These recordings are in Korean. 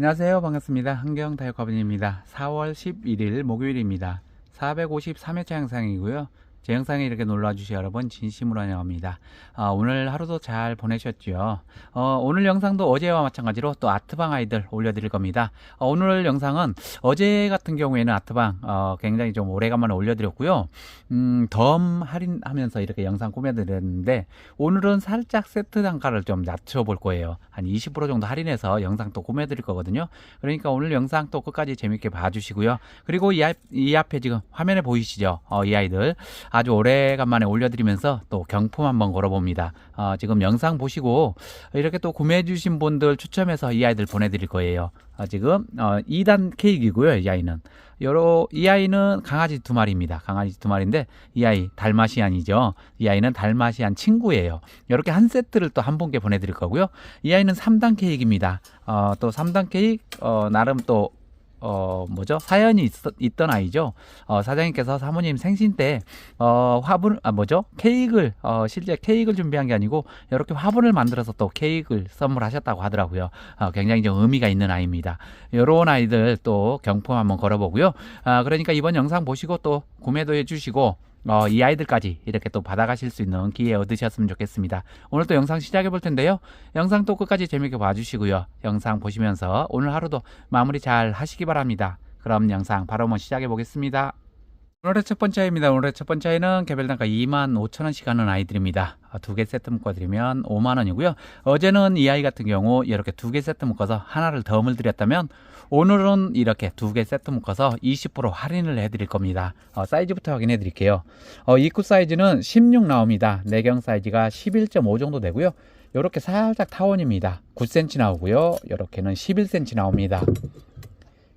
안녕하세요. 반갑습니다. 한경 다육화분입니다. 4월 11일 목요일입니다. 453회차 영상이고요. 제 영상에 이렇게 놀러주신 여러분 진심으로 환영합니다. 아, 오늘 하루도 잘 보내셨죠? 어, 오늘 영상도 어제와 마찬가지로 또 아트방 아이들 올려드릴 겁니다. 어, 오늘 영상은 어제 같은 경우에는 아트방 어, 굉장히 좀 오래간만에 올려드렸고요. 음, 덤 할인하면서 이렇게 영상 꾸며드렸는데 오늘은 살짝 세트 단가를 좀 낮춰볼 거예요. 한 20% 정도 할인해서 영상 또 꾸며드릴 거거든요. 그러니까 오늘 영상 또 끝까지 재밌게 봐주시고요. 그리고 이, 앞, 이 앞에 지금 화면에 보이시죠? 어, 이 아이들 아주 오래간만에 올려드리면서 또 경품 한번 걸어봅니다. 어, 지금 영상 보시고 이렇게 또 구매해주신 분들 추첨해서 이 아이들 보내드릴 거예요. 어, 지금 어, 2단 케이크이고요. 이 아이는 요러 이 아이는 강아지 두 마리입니다. 강아지 두 마리인데 이 아이 달마시안이죠. 이 아이는 달마시안 친구예요. 이렇게 한 세트를 또 한 분께 보내드릴 거고요. 이 아이는 3단 케이크입니다. 어, 또 3단 케이크 어, 나름 또 어, 뭐죠? 사연이 있, 던 아이죠. 어, 사장님께서 사모님 생신 때, 어, 화분, 아, 뭐죠? 케이크를, 어, 실제 케이크를 준비한 게 아니고, 이렇게 화분을 만들어서 또 케이크를 선물하셨다고 하더라고요. 어, 굉장히 좀 의미가 있는 아이입니다. 요런 아이들 또 경품 한번 걸어보고요. 아, 그러니까 이번 영상 보시고 또 구매도 해주시고, 어, 이 아이들까지 이렇게 또 받아가실 수 있는 기회 얻으셨으면 좋겠습니다. 오늘 또 영상 시작해 볼 텐데요. 영상 또 끝까지 재밌게 봐주시고요. 영상 보시면서 오늘 하루도 마무리 잘 하시기 바랍니다. 그럼 영상 바로 한번 시작해 보겠습니다. 오늘의 첫 번째 아이입니다. 오늘의 첫 번째 아이는 개별 단가 2만 5천 원씩 하는 아이들입니다. 아, 두개 세트 묶어드리면 5만 원이고요. 어제는 이 아이 같은 경우 이렇게 두 개 세트 묶어서 하나를 덤을 드렸다면 오늘은 이렇게 두 개 세트 묶어서 20% 할인을 해드릴 겁니다. 어, 사이즈부터 확인해 드릴게요. 어, 입구 사이즈는 16 나옵니다. 내경 사이즈가 11.5 정도 되고요. 이렇게 살짝 타원입니다. 9cm 나오고요. 이렇게는 11cm 나옵니다.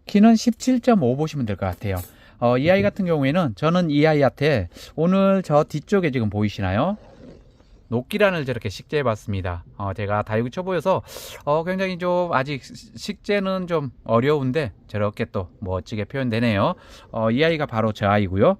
키는 17.5 보시면 될 것 같아요. 어, 이 아이 같은 경우에는 저는 이 아이한테 오늘 저 뒤쪽에 지금 보이시나요? 녹기란을 저렇게 식재해 봤습니다. 어, 제가 다육이 초보여서 어, 굉장히 좀 아직 식재는 좀 어려운데 저렇게 또 멋지게 표현되네요. 어, 이 아이가 바로 저 아이고요.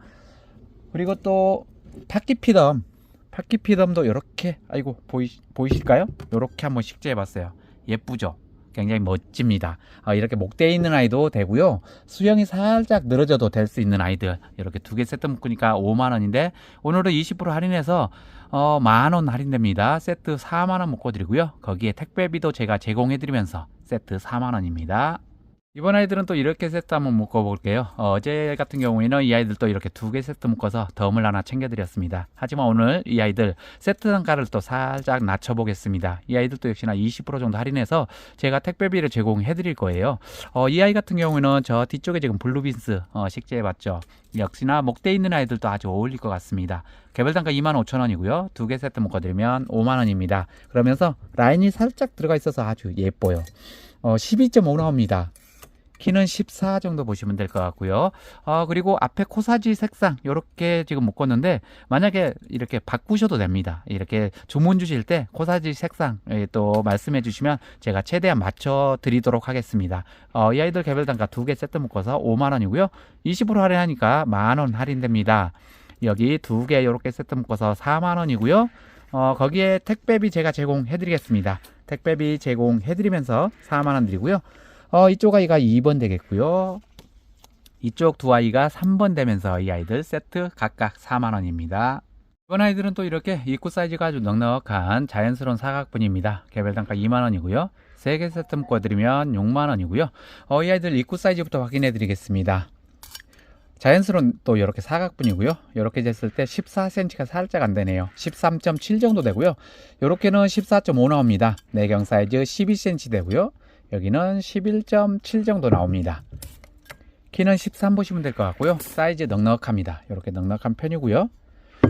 그리고 또 파키피덤, 파키피덤도 이렇게 아이고 보이, 보이실까요? 이렇게 한번 식재해 봤어요. 예쁘죠? 굉장히 멋집니다. 어, 이렇게 목대에 있는 아이도 되고요. 수영이 살짝 늘어져도 될 수 있는 아이들 이렇게 두 개 세트 묶으니까 5만 원인데 오늘은 20% 할인해서 어, 만 원 할인됩니다. 세트 4만 원 묶어 드리고요. 거기에 택배비도 제가 제공해 드리면서 세트 4만 원입니다. 이번 아이들은 또 이렇게 세트 한번 묶어볼게요. 어, 제 같은 경우에는 이 아이들 또 이렇게 두 개 세트 묶어서 덤을 하나 챙겨드렸습니다. 하지만 오늘 이 아이들 세트 단가를 또 살짝 낮춰보겠습니다. 이 아이들도 역시나 20% 정도 할인해서 제가 택배비를 제공해드릴 거예요. 어, 이 아이 같은 경우에는 저 뒤쪽에 지금 블루빈스 어, 식재해봤죠. 역시나 목대 있는 아이들도 아주 어울릴 것 같습니다. 개별 단가 25,000원이고요. 두 개 세트 묶어드리면 5만원입니다. 그러면서 라인이 살짝 들어가 있어서 아주 예뻐요. 어, 12.5 나옵니다. 키는 14 정도 보시면 될 것 같고요. 어, 그리고 앞에 코사지 색상 이렇게 지금 묶었는데 만약에 이렇게 바꾸셔도 됩니다. 이렇게 주문 주실 때 코사지 색상 예, 또 말씀해 주시면 제가 최대한 맞춰 드리도록 하겠습니다. 어, 이 아이들 개별 단가 두 개 세트 묶어서 5만 원이고요. 20% 할인하니까 만 원 할인됩니다. 여기 두 개 이렇게 세트 묶어서 4만 원이고요. 어, 거기에 택배비 제가 제공해 드리겠습니다. 택배비 제공해 드리면서 4만 원 드리고요. 어, 이쪽 아이가 2번 되겠고요. 이쪽 두 아이가 3번 되면서 이 아이들 세트 각각 4만원입니다. 이번 아이들은 또 이렇게 입구 사이즈가 아주 넉넉한 자연스러운 사각분입니다. 개별 단가 2만원이고요. 3개 세트 묶어드리면 6만원이고요. 어, 이 아이들 입구 사이즈부터 확인해 드리겠습니다. 자연스러운 또 이렇게 사각분이고요. 이렇게 됐을 때 14cm가 살짝 안 되네요. 13.7 정도 되고요. 이렇게는 14.5 나옵니다. 내경 사이즈 12cm 되고요. 여기는 11.7 정도 나옵니다. 키는 13 보시면 될 것 같고요. 사이즈 넉넉합니다. 이렇게 넉넉한 편이고요.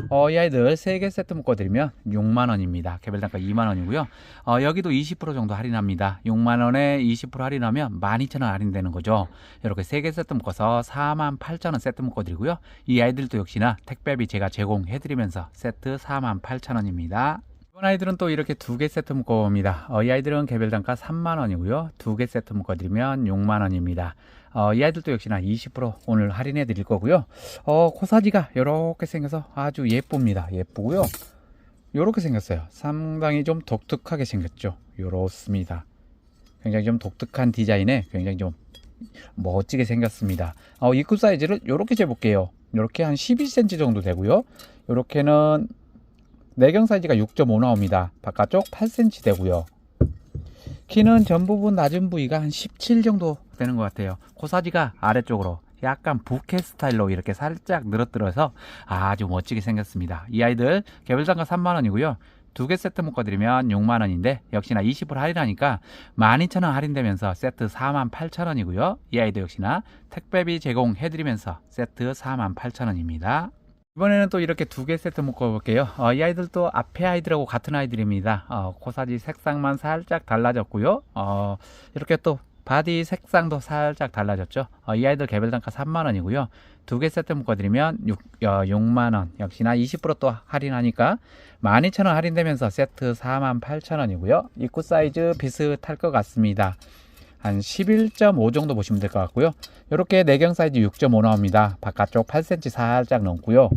어, 이 아이들 3개 세트 묶어드리면 6만원입니다. 개별 단가 2만원이고요. 어, 여기도 20% 정도 할인합니다. 6만원에 20% 할인하면 12,000원 할인되는 거죠. 이렇게 3개 세트 묶어서 4만 8천원 세트 묶어드리고요. 이 아이들도 역시나 택배비 제가 제공해드리면서 세트 4만 8천원입니다. 이번 아이들은 또 이렇게 두 개 세트 묶어봅니다. 어, 이 아이들은 개별 단가 3만원이고요. 두 개 세트 묶어드리면 6만원입니다. 어, 이 아이들도 역시나 20% 오늘 할인해 드릴 거고요. 어, 코사지가 이렇게 생겨서 아주 예쁩니다. 예쁘고요. 이렇게 생겼어요. 상당히 좀 독특하게 생겼죠. 이렇습니다. 굉장히 좀 독특한 디자인에 굉장히 좀 멋지게 생겼습니다. 어, 입구 사이즈를 이렇게 재볼게요. 이렇게 한 11cm 정도 되고요. 이렇게는 내경 사이즈가 6.5 나옵니다. 바깥쪽 8cm 되고요. 키는 전 부분 낮은 부위가 한 17 정도 되는 것 같아요. 코사지가 아래쪽으로 약간 부케 스타일로 이렇게 살짝 늘어뜨려서 아주 멋지게 생겼습니다. 이 아이들 개별 단가 3만원이고요. 두 개 세트 묶어드리면 6만원인데 역시나 20% 할인하니까 12,000원 할인되면서 세트 48,000원이고요. 이 아이도 역시나 택배비 제공해드리면서 세트 48,000원입니다. 이번에는 또 이렇게 두 개 세트 묶어볼게요. 어, 이 아이들도 앞에 아이들하고 같은 아이들입니다. 어, 코사지 색상만 살짝 달라졌고요. 어, 이렇게 또 바디 색상도 살짝 달라졌죠. 어, 이 아이들 개별 단가 3만원이고요. 두 개 세트 묶어드리면 6, 어, 6만원. 역시나 20%또 할인하니까 12,000원 할인되면서 세트 48,000원이고요. 입구 사이즈 비슷할 것 같습니다. 한 11.5 정도 보시면 될 것 같고요. 이렇게 내경 사이즈 6.5 나옵니다. 바깥쪽 8cm 살짝 넘고요.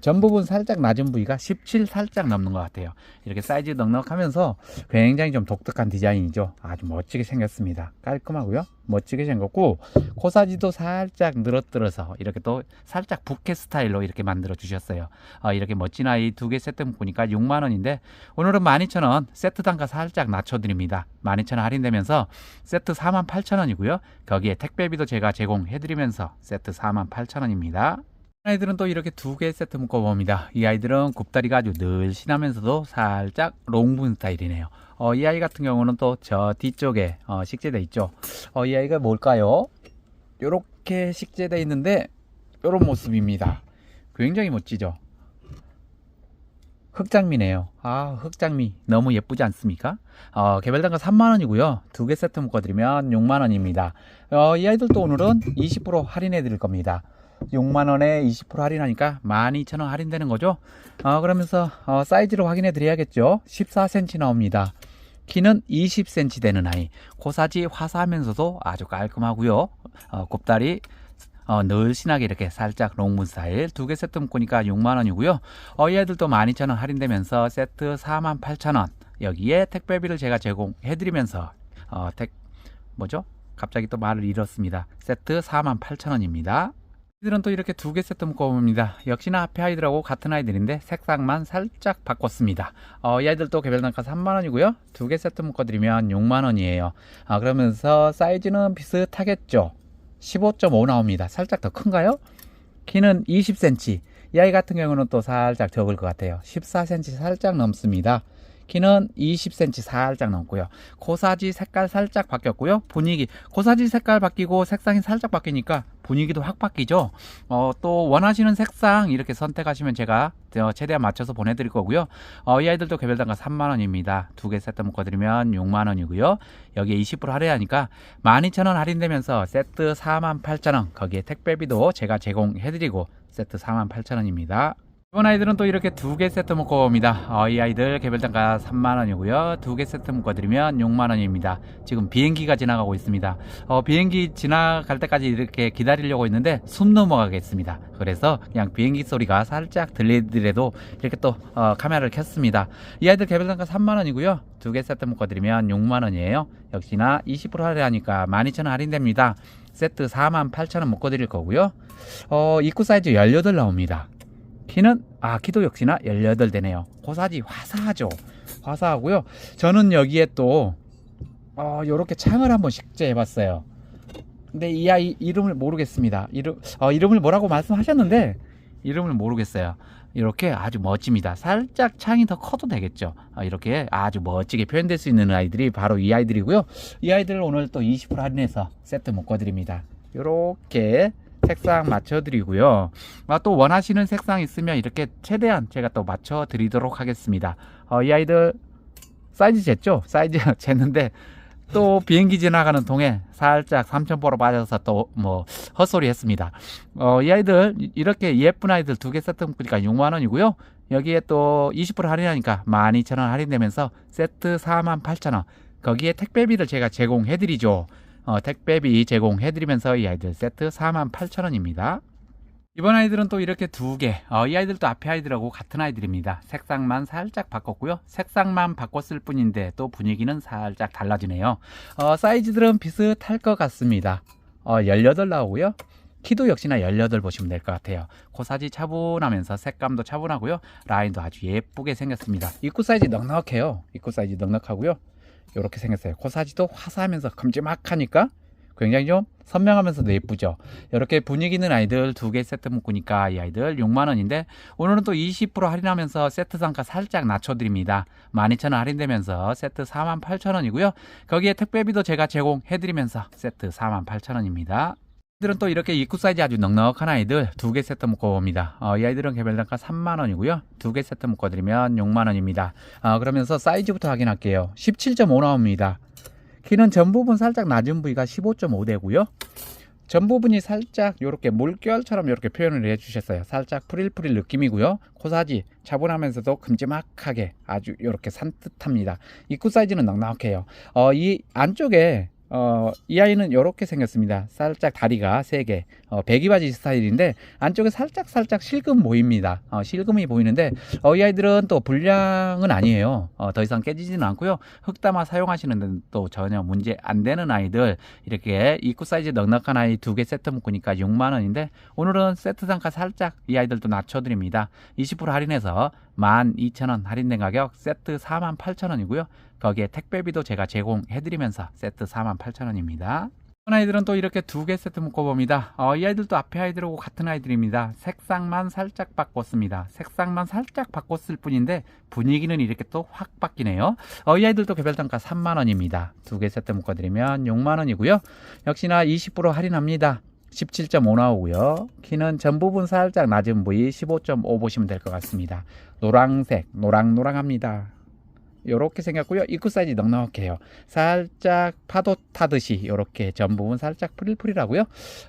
전 부분 살짝 낮은 부위가 17 살짝 넘는 것 같아요. 이렇게 사이즈 넉넉하면서 굉장히 좀 독특한 디자인이죠. 아주 멋지게 생겼습니다. 깔끔하고요. 멋지게 생겼고 코사지도 살짝 늘어뜨려서 이렇게 또 살짝 부케 스타일로 이렇게 만들어 주셨어요. 어, 이렇게 멋진 아이 두 개 세트 묶으니까 6만 원인데 오늘은 12,000원 세트 단가 살짝 낮춰드립니다. 12,000원 할인되면서 세트 48,000원이고요. 거기에 택배비도 제가 제공해드리면서 세트 48,000원입니다. 아이들은 또 이렇게 두 개 세트 묶어봅니다. 이 아이들은 굽다리가 아주 늘씬하면서도 살짝 롱분 스타일이네요. 어, 이 아이 같은 경우는 또 저 뒤쪽에 어, 식재돼 있죠. 어, 이 아이가 뭘까요? 요렇게 식재돼 있는데 요런 모습입니다. 굉장히 멋지죠. 흑장미네요. 아, 흑장미 너무 예쁘지 않습니까? 어, 개별 단가 3만 원이고요. 두 개 세트 묶어드리면 6만 원입니다. 어, 이 아이들도 오늘은 20% 할인해 드릴 겁니다. 6만원에 20% 할인하니까 12,000원 할인되는 거죠. 어, 그러면서 어, 사이즈로 확인해 드려야겠죠. 14cm 나옵니다. 키는 20cm 되는 아이. 코사지 화사하면서도 아주 깔끔하고요. 어, 곱다리 어, 늘씬하게 이렇게 살짝 롱문 스타일 두 개 세트 묶으니까 6만원이고요. 어, 이 애들도 12,000원 할인되면서 세트 48,000원. 여기에 택배비를 제가 제공해 드리면서 어, 택 뭐죠? 갑자기 또 말을 잃었습니다. 세트 48,000원입니다. 이들은 또 이렇게 두 개 세트 묶어봅니다. 역시나 앞에 아이들하고 같은 아이들인데 색상만 살짝 바꿨습니다. 어, 이 아이들도 개별 단가 3만원이고요. 두 개 세트 묶어드리면 6만원이에요. 아, 그러면서 사이즈는 비슷하겠죠. 15.5 나옵니다. 살짝 더 큰가요? 키는 20cm. 이 아이 같은 경우는 또 살짝 적을 것 같아요. 14cm 살짝 넘습니다. 키는 20cm 살짝 넘고요. 코사지 색깔 살짝 바뀌었고요. 분위기 코사지 색깔 바뀌고 색상이 살짝 바뀌니까 분위기도 확 바뀌죠. 어, 또 원하시는 색상 이렇게 선택하시면 제가 어, 최대한 맞춰서 보내드릴 거고요. 어, 이 아이들도 개별 단가 3만 원입니다. 두 개 세트 묶어드리면 6만 원이고요. 여기에 20% 할인하니까 12,000원 할인되면서 세트 48,000원 거기에 택배비도 제가 제공해드리고 세트 48,000원입니다. 이번 아이들은 또 이렇게 두 개 세트 묶어봅니다. 어, 이 아이들 개별 단가 3만원이고요. 두 개 세트 묶어드리면 6만원입니다. 지금 비행기가 지나가고 있습니다. 어, 비행기 지나갈 때까지 이렇게 기다리려고 했는데 숨 넘어가겠습니다. 그래서 그냥 비행기 소리가 살짝 들리더라도 이렇게 또 어, 카메라를 켰습니다. 이 아이들 개별 단가 3만원이고요. 두 개 세트 묶어드리면 6만원이에요. 역시나 20% 할인하니까 12,000원 할인됩니다. 세트 48,000원 묶어드릴 거고요. 어, 입구 사이즈 18 나옵니다. 키는 아 키도 역시나 18되네요. 고사지 화사하죠. 화사하고요. 저는 여기에 또 어, 요렇게 창을 한번 식재해 봤어요. 근데 이 아이 이름을 모르겠습니다. 이름, 어, 이름을 뭐라고 말씀하셨는데 이름을 모르겠어요. 이렇게 아주 멋집니다. 살짝 창이 더 커도 되겠죠. 어, 이렇게 아주 멋지게 표현될 수 있는 아이들이 바로 이 아이들이고요. 이 아이들을 오늘 또 20% 할인해서 세트 묶어 드립니다. 이렇게 색상 맞춰드리고요. 아, 또 원하시는 색상 있으면 이렇게 최대한 제가 또 맞춰드리도록 하겠습니다. 어, 이 아이들 사이즈 쟀죠? 사이즈 쟀는데 또 비행기 지나가는 동에 살짝 삼천포로 빠져서 또 뭐 헛소리 했습니다. 어, 이 아이들 이렇게 예쁜 아이들 두 개 세트 묶으니까 6만 원이고요. 여기에 또 20% 할인하니까 12,000원 할인되면서 세트 48,000원. 거기에 택배비를 제가 제공해 드리죠. 어, 택배비 제공해드리면서 이 아이들 세트 48,000원입니다. 이번 아이들은 또 이렇게 두 개. 어, 이 아이들도 앞에 아이들하고 같은 아이들입니다. 색상만 살짝 바꿨고요. 색상만 바꿨을 뿐인데 또 분위기는 살짝 달라지네요. 어, 사이즈들은 비슷할 것 같습니다. 어, 18 나오고요. 키도 역시나 18 보시면 될 것 같아요. 코사지 차분하면서 색감도 차분하고요. 라인도 아주 예쁘게 생겼습니다. 입구 사이즈 넉넉해요. 입구 사이즈 넉넉하고요. 이렇게 생겼어요. 코사지도 화사하면서 큼지막하니까 굉장히 좀 선명하면서도 예쁘죠. 이렇게 분위기 있는 아이들 두 개 세트 묶으니까 이 아이들 6만원인데 오늘은 또 20% 할인하면서 세트 단가 살짝 낮춰드립니다. 12,000원 할인되면서 세트 48,000원이고요. 거기에 택배비도 제가 제공해드리면서 세트 48,000원입니다. 이들은 또 이렇게 입구 사이즈 아주 넉넉한 아이들 두 개 세트 묶어봅니다. 어, 이 아이들은 개별 단가 3만원이고요. 두 개 세트 묶어드리면 6만원입니다. 어, 그러면서 사이즈부터 확인할게요. 17.5 나옵니다. 키는 전 부분 살짝 낮은 부위가 15.5 되고요. 전 부분이 살짝 이렇게 물결처럼 이렇게 표현을 해주셨어요. 살짝 프릴프릴 느낌이고요. 코사지 차분하면서도 큼지막하게 아주 이렇게 산뜻합니다. 입구 사이즈는 넉넉해요. 어, 이 안쪽에 어, 이 아이는 이렇게 생겼습니다. 살짝 다리가 3개, 어, 배기바지 스타일인데, 안쪽에 살짝 살짝 실금 보입니다. 어, 실금이 보이는데, 어, 이 아이들은 또 불량은 아니에요. 어, 더 이상 깨지지는 않고요. 흑담화 사용하시는 데는 또 전혀 문제 안 되는 아이들, 이렇게 입구 사이즈 넉넉한 아이 두 개 세트 묶으니까 6만 원인데, 오늘은 세트 단가 살짝 이 아이들도 낮춰드립니다. 20% 할인해서 12,000원 할인된 가격 세트 48,000원이고요. 거기에 택배비도 제가 제공해드리면서 세트 48,000원입니다. 아이들은 또 이렇게 두 개 세트 묶어봅니다. 어, 이 아이들도 앞에 아이들하고 같은 아이들입니다. 색상만 살짝 바꿨습니다. 색상만 살짝 바꿨을 뿐인데 분위기는 이렇게 또 확 바뀌네요. 어, 이 아이들도 개별 단가 3만원입니다. 두 개 세트 묶어드리면 6만원이고요. 역시나 20% 할인합니다. 17.5 나오고요. 키는 전 부분 살짝 낮은 부위 15.5 보시면 될 것 같습니다. 노랑색, 노랑노랑합니다. 이렇게 생겼고요. 입구 사이즈 넉넉해요. 살짝 파도 타듯이 이렇게 전 부분 살짝 프릴프릴하고요.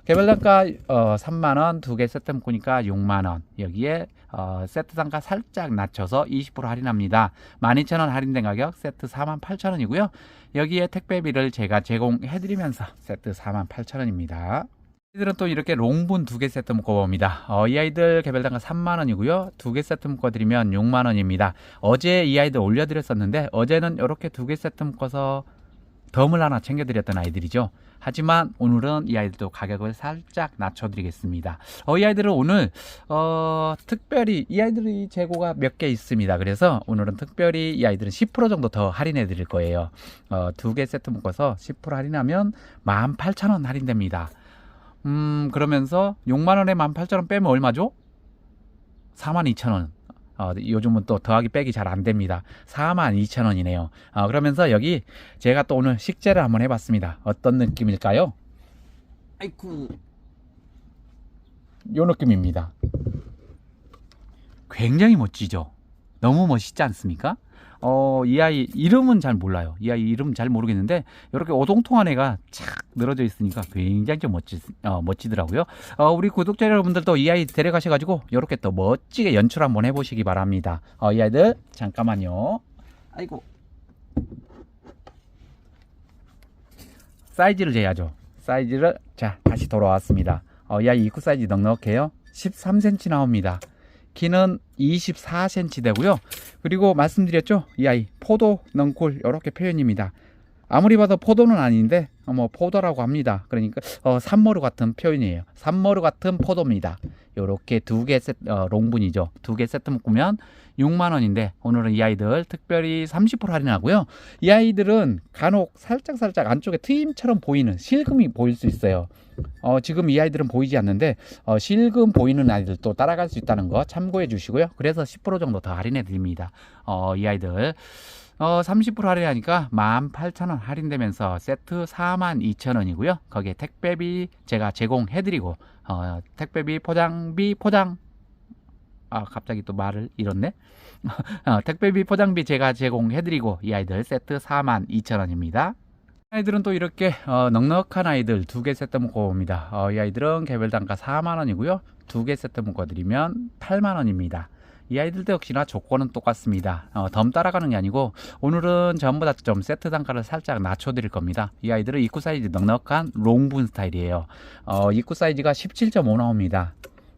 개별 단가 어, 3만 원, 두 개 세트 묶으니까 6만 원. 여기에 어, 세트 단가 살짝 낮춰서 20% 할인합니다. 12,000원 할인된 가격 세트 48,000원이고요. 여기에 택배비를 제가 제공해드리면서 세트 48,000원입니다. 이들은 또 이렇게 롱분 두 개 세트 묶어봅니다. 어, 이 아이들 개별 단가 3만원이고요. 두 개 세트 묶어드리면 6만원입니다. 어제 이 아이들 올려드렸었는데 어제는 이렇게 두 개 세트 묶어서 덤을 하나 챙겨드렸던 아이들이죠. 하지만 오늘은 이 아이들도 가격을 살짝 낮춰드리겠습니다. 어, 이 아이들은 오늘 어, 특별히 이 아이들이 재고가 몇 개 있습니다. 그래서 오늘은 특별히 이 아이들은 10% 정도 더 할인해 드릴 거예요. 어, 두 개 세트 묶어서 10% 할인하면 18,000원 할인됩니다. 음, 그러면서 6만 원에 18,000원 빼면 얼마죠? 42,000원. 어, 요즘은 또 더하기 빼기 잘 안 됩니다. 42,000원이네요. 어, 그러면서 여기 제가 또 오늘 식재를 한번 해봤습니다. 어떤 느낌일까요? 아이쿠. 요 느낌입니다. 굉장히 멋지죠? 너무 멋있지 않습니까? 어, 이 아이 이름은 잘 몰라요. 이 아이 이름 잘 모르겠는데 이렇게 오동통한 애가 착 늘어져 있으니까 굉장히 좀 멋지, 어, 멋지더라고요. 어, 우리 구독자 여러분들도 이 아이 데려가셔가지고 이렇게 또 멋지게 연출 한번 해보시기 바랍니다. 어, 이 아이들 잠깐만요. 아이고 사이즈를 재야죠. 사이즈를 자 다시 돌아왔습니다. 어, 이 아이 입구 사이즈 넉넉해요. 13cm 나옵니다. 키는 24cm 되고요. 그리고 말씀드렸죠. 이 아이 포도 넝쿨 이렇게 표현입니다. 아무리 봐도 포도는 아닌데 어, 뭐 포도라고 합니다. 그러니까 어, 산머루 같은 표현이에요. 산머루 같은 포도입니다. 이렇게 두 개 세트 어, 롱분이죠. 두 개 세트 묶으면 6만 원인데 오늘은 이 아이들 특별히 30% 할인하고요. 이 아이들은 간혹 살짝 살짝 안쪽에 트임처럼 보이는 실금이 보일 수 있어요. 어, 지금 이 아이들은 보이지 않는데 어, 실금 보이는 아이들도 따라갈 수 있다는 거 참고해 주시고요. 그래서 10% 정도 더 할인해 드립니다. 어, 이 아이들 어, 30% 할인하니까 18,000원 할인되면서 세트 42,000원이고요. 거기에 택배비 제가 제공해드리고 어, 택배비 포장비 포장 아 갑자기 또 말을 잃었네. 어, 택배비 포장비 제가 제공해드리고 이 아이들 세트 42,000원입니다. 아이들은 또 이렇게 어, 넉넉한 아이들 두 개 세트 묶어봅니다. 어, 이 아이들은 개별 단가 4만원이고요. 두 개 세트 묶어드리면 8만원입니다. 이 아이들도 역시나 조건은 똑같습니다. 어, 덤 따라가는 게 아니고 오늘은 전부 다 좀 세트 단가를 살짝 낮춰드릴 겁니다. 이 아이들은 입구 사이즈 넉넉한 롱분 스타일이에요. 어, 입구 사이즈가 17.5 나옵니다.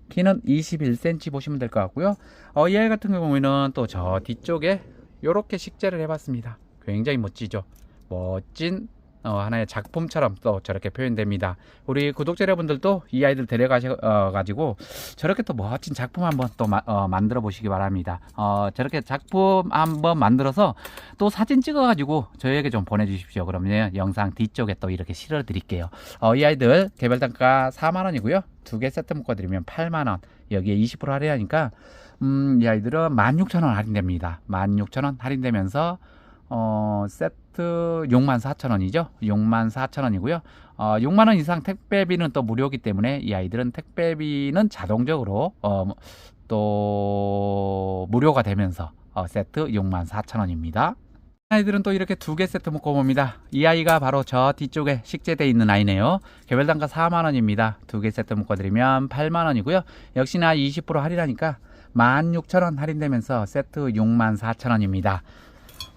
키는 21cm 보시면 될 것 같고요. 어, 이 아이 같은 경우에는 또 저 뒤쪽에 이렇게 식재를 해봤습니다. 굉장히 멋지죠. 멋진 어, 하나의 작품처럼 또 저렇게 표현됩니다. 우리 구독자 여러분들도 이 아이들 데려가셔 어, 가지고 저렇게 또 멋진 작품 한번 또 마- 어, 만들어 보시기 바랍니다. 어, 저렇게 작품 한번 만들어서 또 사진 찍어 가지고 저희에게 좀 보내주십시오. 그러면 영상 뒤쪽에 또 이렇게 실어 드릴게요. 어, 이 아이들 개별 단가 4만 원이고요. 두 개 세트 묶어 드리면 8만 원. 여기에 20% 할인하니까 음, 이 아이들은 16,000원 할인됩니다. 16,000원 할인되면서 어, 세트 64,000원이죠. 64,000원이고요. 어, 6만 원 이상 택배비는 또 무료이기 때문에 이 아이들은 택배비는 자동적으로 어, 또 무료가 되면서 어, 세트 64,000원입니다. 아이들은 또 이렇게 두 개 세트 묶어봅니다. 이 아이가 바로 저 뒤쪽에 식재되어 있는 아이네요. 개별 단가 4만원입니다. 두 개 세트 묶어드리면 8만원이고요. 역시나 20% 할인하니까 16,000원 할인되면서 세트 64,000원입니다.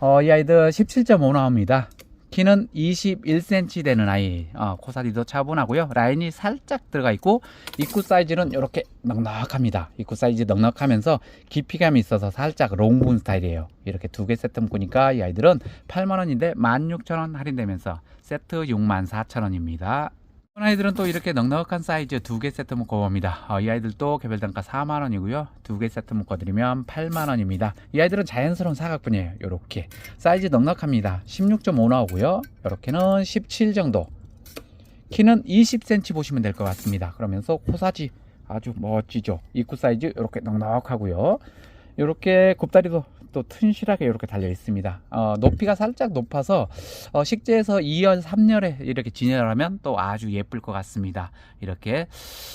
어, 이 아이들 17.5 나옵니다. 키는 21cm 되는 아이. 어, 코사디도 차분하고요. 라인이 살짝 들어가 있고 입구 사이즈는 이렇게 넉넉합니다. 입구 사이즈 넉넉하면서 깊이감이 있어서 살짝 롱분 스타일이에요. 이렇게 두 개 세트 묶으니까 이 아이들은 8만 원인데 16,000원 할인되면서 세트 64,000원입니다. 아이들은 또 이렇게 넉넉한 사이즈 두 개 세트 묶어봅니다. 어, 이 아이들도 개별 단가 4만 원이고요. 두 개 세트 묶어드리면 8만 원입니다. 이 아이들은 자연스러운 사각분이에요. 이렇게 사이즈 넉넉합니다. 16.5 나오고요. 이렇게는 17 정도. 키는 20cm 보시면 될 것 같습니다. 그러면서 코사지 아주 멋지죠. 입구 사이즈 이렇게 넉넉하고요. 이렇게 굽다리도 또 튼실하게 이렇게 달려 있습니다. 어, 높이가 살짝 높아서 어, 식재에서 2열, 3열에 이렇게 진열하면 또 아주 예쁠 것 같습니다. 이렇게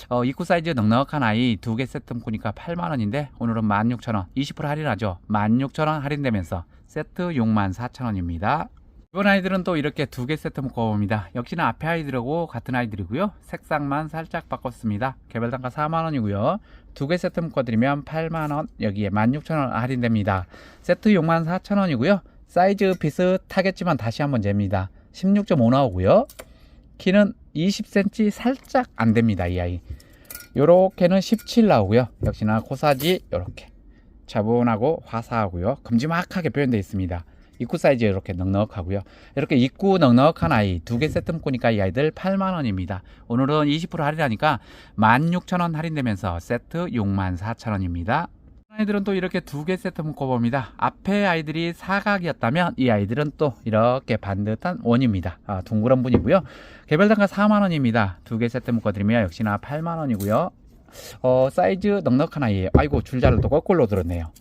어, 입구 사이즈 넉넉한 아이 두 개 세트 묶으니까 8만 원인데 오늘은 16,000원, 20% 할인하죠. 16,000원 할인되면서 세트 64,000원입니다. 이번 아이들은 또 이렇게 두 개 세트 묶어봅니다. 역시나 앞에 아이들하고 같은 아이들이고요. 색상만 살짝 바꿨습니다. 개별 단가 4만원이고요. 두 개 세트 묶어드리면 8만원, 여기에 16,000원 할인됩니다. 세트 64,000원이고요. 사이즈 비슷하겠지만 다시 한번 잽니다. 16.5 나오고요. 키는 20cm 살짝 안 됩니다. 이 아이. 요렇게는 17 나오고요. 역시나 코사지 요렇게 차분하고 화사하고요. 큼지막하게 표현되어 있습니다. 입구 사이즈 이렇게 넉넉하고요. 이렇게 입구 넉넉한 아이 두 개 세트 묶으니까 이 아이들 8만 원입니다. 오늘은 20% 할인하니까 16,000원 할인되면서 세트 64,000원입니다. 아이들은 또 이렇게 두 개 세트 묶어봅니다. 앞에 아이들이 사각이었다면 이 아이들은 또 이렇게 반듯한 원입니다. 아, 둥그런 분이고요. 개별 단가 4만 원입니다. 두 개 세트 묶어드리면 역시나 8만 원이고요. 어, 사이즈 넉넉한 아이예요. 아이고 줄자를 또 거꾸로 들었네요.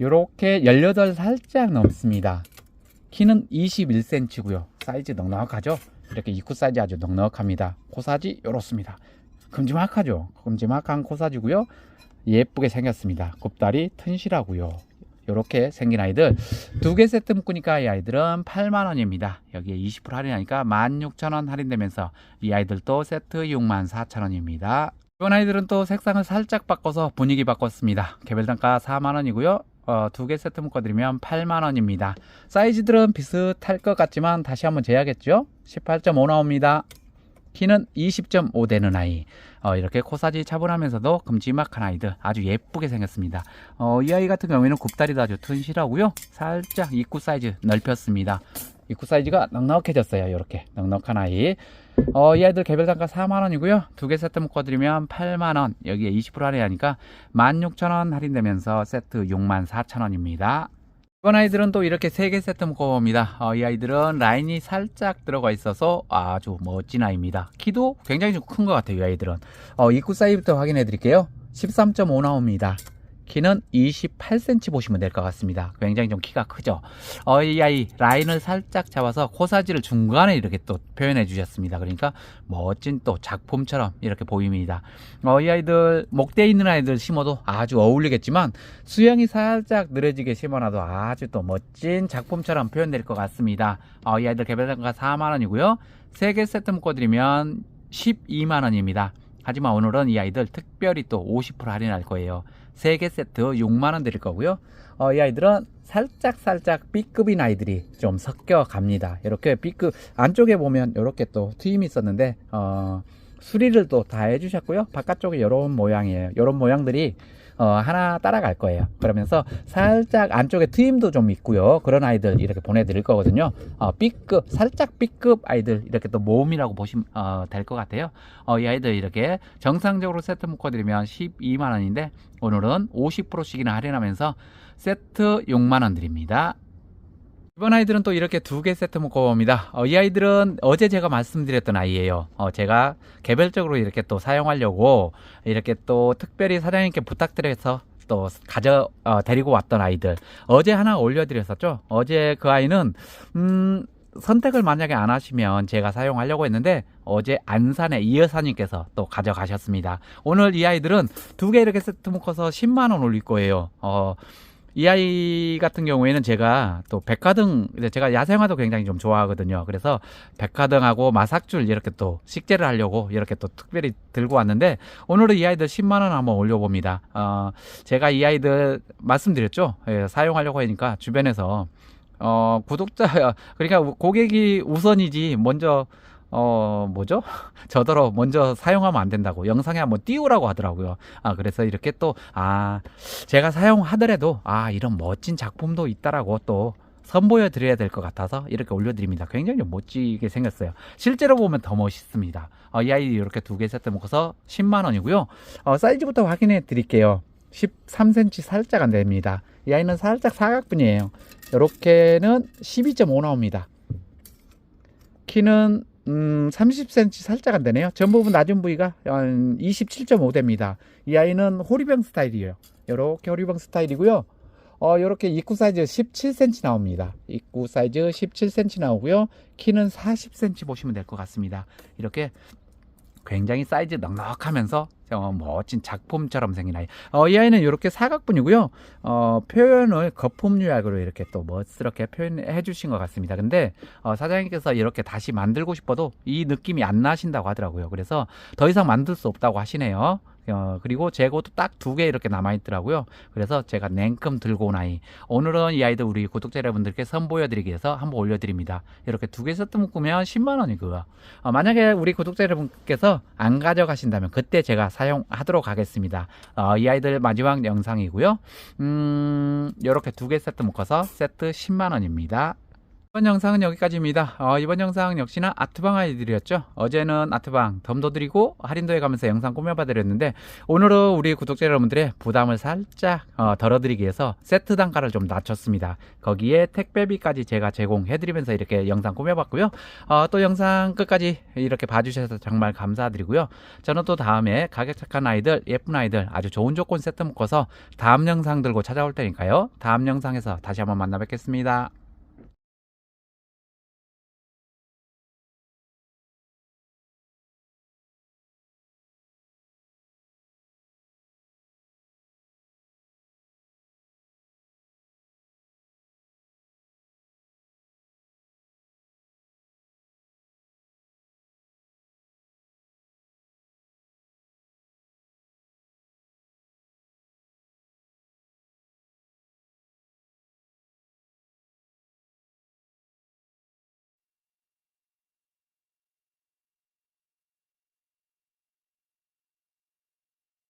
요렇게 18 살짝 넘습니다. 키는 21cm고요. 사이즈 넉넉하죠? 이렇게 입구 사이즈 아주 넉넉합니다. 코사지 요렇습니다. 큼지막하죠? 큼지막한 코사지고요. 예쁘게 생겼습니다. 곱다리 튼실하고요. 이렇게 생긴 아이들 두 개 세트 묶으니까 이 아이들은 8만 원입니다. 여기에 20% 할인하니까 16,000원 할인되면서 이 아이들도 세트 64,000원입니다. 이번 아이들은 또 색상을 살짝 바꿔서 분위기 바꿨습니다. 개별 단가 4만 원이고요. 어, 두 개 세트 묶어드리면 8만 원입니다. 사이즈들은 비슷할 것 같지만 다시 한번 재야겠죠? 18.5 나옵니다. 키는 20.5 되는 아이. 어, 이렇게 코사지 차분하면서도 큼지막한 아이들 아주 예쁘게 생겼습니다. 어, 이 아이 같은 경우에는 굽다리도 아주 튼실하고요. 살짝 입구 사이즈 넓혔습니다. 입구 사이즈가 넉넉해졌어요. 이렇게 넉넉한 아이. 어, 이 아이들 개별 단가 4만 원이고요. 두 개 세트 묶어드리면 8만 원. 여기에 20% 할인하니까 16,000원 할인되면서 세트 64,000원입니다. 이번 아이들은 또 이렇게 세개 세트 묶어봅니다. 어, 이 아이들은 라인이 살짝 들어가 있어서 아주 멋진 아이입니다. 키도 굉장히 좀 큰 것 같아요. 이 아이들은. 어, 입구 사이즈부터 확인해 드릴게요. 13.5 나옵니다. 키는 28cm 보시면 될 것 같습니다. 굉장히 좀 키가 크죠. 어, 이 아이 라인을 살짝 잡아서 코사지를 중간에 이렇게 또 표현해 주셨습니다. 그러니까 멋진 또 작품처럼 이렇게 보입니다. 어, 이 아이들 목대 있는 아이들 심어도 아주 어울리겠지만 수영이 살짝 느려지게 심어놔도 아주 또 멋진 작품처럼 표현될 것 같습니다. 어, 이 아이들 개별 단가 4만 원이고요. 3개 세트 묶어드리면 12만 원입니다. 하지만 오늘은 이 아이들 특별히 또 50% 할인할 거예요. 3개 세트 6만원 드릴 거고요. 어, 이 아이들은 살짝 살짝 B급인 아이들이 좀 섞여 갑니다. 이렇게 B급 안쪽에 보면 이렇게 또 트임이 있었는데 어, 수리를 또 다 해주셨고요. 바깥쪽에 이런 모양이에요. 이런 모양들이 어, 하나 따라갈 거예요. 그러면서 살짝 안쪽에 트임도 좀 있고요. 그런 아이들 이렇게 보내드릴 거거든요. 어, B급, 살짝 B급 아이들 이렇게 또 모음이라고 보시면 어, 될 것 같아요. 어, 이 아이들 이렇게 정상적으로 세트 묶어드리면 12만원인데 오늘은 50%씩이나 할인하면서 세트 6만원 드립니다. 이번 아이들은 또 이렇게 두 개 세트 묶어 봅니다. 어, 이 아이들은 어제 제가 말씀드렸던 아이예요. 어, 제가 개별적으로 이렇게 또 사용하려고 이렇게 또 특별히 사장님께 부탁드려서 또 가져 어, 데리고 왔던 아이들 어제 하나 올려드렸었죠. 어제 그 아이는 음, 선택을 만약에 안 하시면 제가 사용하려고 했는데 어제 안산의 이 여사님께서 또 가져가셨습니다. 오늘 이 아이들은 두 개 이렇게 세트 묶어서 10만 원 올릴 거예요. 어, 이 아이 같은 경우에는 제가 또 백화등 제가 야생화도 굉장히 좀 좋아하거든요. 그래서 백화등하고 마삭줄 이렇게 또 식재를 하려고 이렇게 또 특별히 들고 왔는데 오늘은 이 아이들 10만 원 한번 올려봅니다. 어, 제가 이 아이들 말씀드렸죠. 예, 사용하려고 하니까 주변에서 어, 구독자 그러니까 고객이 우선이지 먼저 어 뭐죠? 저더러 먼저 사용하면 안 된다고 영상에 한번 띄우라고 하더라고요. 아 그래서 이렇게 또 아 제가 사용하더라도 아 이런 멋진 작품도 있다라고 또 선보여 드려야 될 것 같아서 이렇게 올려드립니다. 굉장히 멋지게 생겼어요. 실제로 보면 더 멋있습니다. 어, 이 아이 이렇게 두 개 세트 묶어서 10만 원이고요. 어, 사이즈부터 확인해 드릴게요. 13cm 살짝 안 됩니다. 이 아이는 살짝 사각분이에요. 이렇게는 12.5 나옵니다. 키는 음, 30cm 살짝 안 되네요. 전 부분 낮은 부위가 한 27.5 됩니다. 이 아이는 호리병 스타일이에요. 이렇게 호리병 스타일이고요. 어, 이렇게 입구 사이즈 17cm 나옵니다. 입구 사이즈 17cm 나오고요. 키는 40cm 보시면 될 것 같습니다. 이렇게 굉장히 사이즈 넉넉하면서 어, 멋진 작품처럼 생긴 아이. 어, 이 아이는 이렇게 사각분이고요. 어, 표현을 거품 유약으로 이렇게 또 멋스럽게 표현해 주신 것 같습니다. 근데 어, 사장님께서 이렇게 다시 만들고 싶어도 이 느낌이 안 나신다고 하더라고요. 그래서 더 이상 만들 수 없다고 하시네요. 어, 그리고 재고도 딱 두 개 이렇게 남아있더라고요. 그래서 제가 냉큼 들고 온 아이. 오늘은 이 아이들 우리 구독자 여러분들께 선보여드리기 위해서 한번 올려드립니다. 이렇게 두 개 세트 묶으면 10만원이고요. 어, 만약에 우리 구독자 여러분께서 안 가져가신다면 그때 제가 사용하도록 하겠습니다. 어, 이 아이들 마지막 영상이고요. 음, 이렇게 두 개 세트 묶어서 세트 10만원입니다. 이번 영상은 여기까지입니다. 어, 이번 영상 역시나 아트방 아이들이었죠. 어제는 아트방 덤도 드리고 할인도 해가면서 영상 꾸며봐 드렸는데 오늘은 우리 구독자 여러분들의 부담을 살짝 어, 덜어드리기 위해서 세트 단가를 좀 낮췄습니다. 거기에 택배비까지 제가 제공해드리면서 이렇게 영상 꾸며봤고요. 어, 또 영상 끝까지 이렇게 봐주셔서 정말 감사드리고요. 저는 또 다음에 가격 착한 아이들, 예쁜 아이들 아주 좋은 조건 세트 묶어서 다음 영상 들고 찾아올 테니까요. 다음 영상에서 다시 한번 만나 뵙겠습니다.